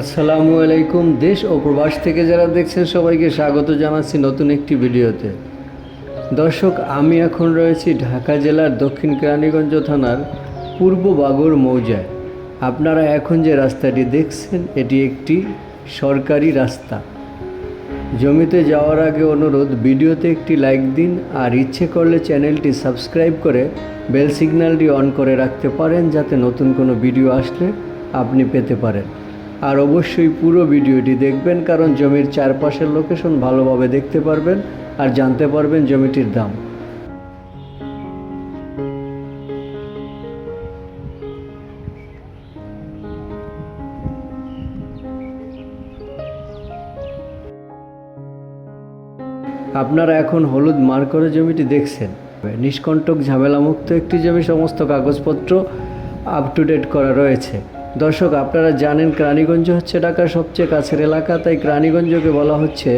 আসসালামু আলাইকুম। দেশ ও প্রবাস থেকে যারা দেখছেন, সবাইকে স্বাগত জানাচ্ছি নতুন একটি ভিডিওতে। দর্শক, আমি এখন রয়েছি ঢাকা জেলার দক্ষিণ কেরানীগঞ্জ থানার পূর্ব বাগর মৌজায়। আপনারা এখন যে রাস্তাটি দেখছেন, এটি একটি সরকারি রাস্তা। জমিতে যাওয়ার আগে অনুরোধ, ভিডিওতে একটি লাইক দিন আর ইচ্ছে করলে চ্যানেলটি সাবস্ক্রাইব করে বেল সিগন্যালটি অন করে রাখতে পারেন যাতে নতুন কোনো ভিডিও আসলে আপনি পেতে পারেন। আর অবশ্যই পুরো ভিডিওটি দেখবেন কারণ জমির চারপাশের লোকেশন ভালোভাবে দেখতে পারবেন আর জানতে পারবেন জমিটির দাম। আপনারা এখন হলুদ মার্ক করে জমিটি দেখছেন। নিষ্কণ্টক ঝামেলামুক্ত একটি জমি সমস্ত কাগজপত্র আপ টু ডেট করা রয়েছে। দর্শক, আপনারা জানেন ক্রানীগঞ্জ হচ্ছে ঢাকার সবচেয়ে কাছের এলাকা, তাই ক্রানীগঞ্জকে বলা হচ্ছে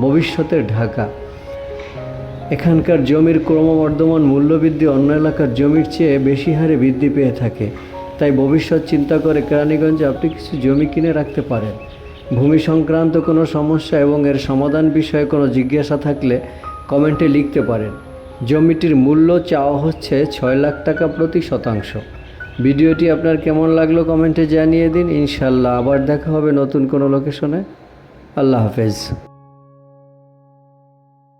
ভবিষ্যতের ঢাকা। এখানকার জমির ক্রমবর্ধমান মূল্যবৃদ্ধি অন্য এলাকার জমির চেয়ে বেশি হারে বৃদ্ধি পেয়ে থাকে। তাই ভবিষ্যৎ চিন্তা করে কেরানীগঞ্জে আপনি কিছু জমি কিনে রাখতে পারেন। ভূমি সংক্রান্ত কোনো সমস্যা এবং এর সমাধান বিষয়ে কোনো জিজ্ঞাসা থাকলে কমেন্টে লিখতে পারেন। জমিটির মূল্য চাওয়া হচ্ছে ছয় লাখ টাকা প্রতি শতাংশ। ভিডিওটি আপনার কেমন লাগল কমেন্টে জানিয়ে দিন। ইনশাল্লাহ আবার দেখা হবে নতুন কোনো লোকেশনে। আল্লাহ হাফেজ।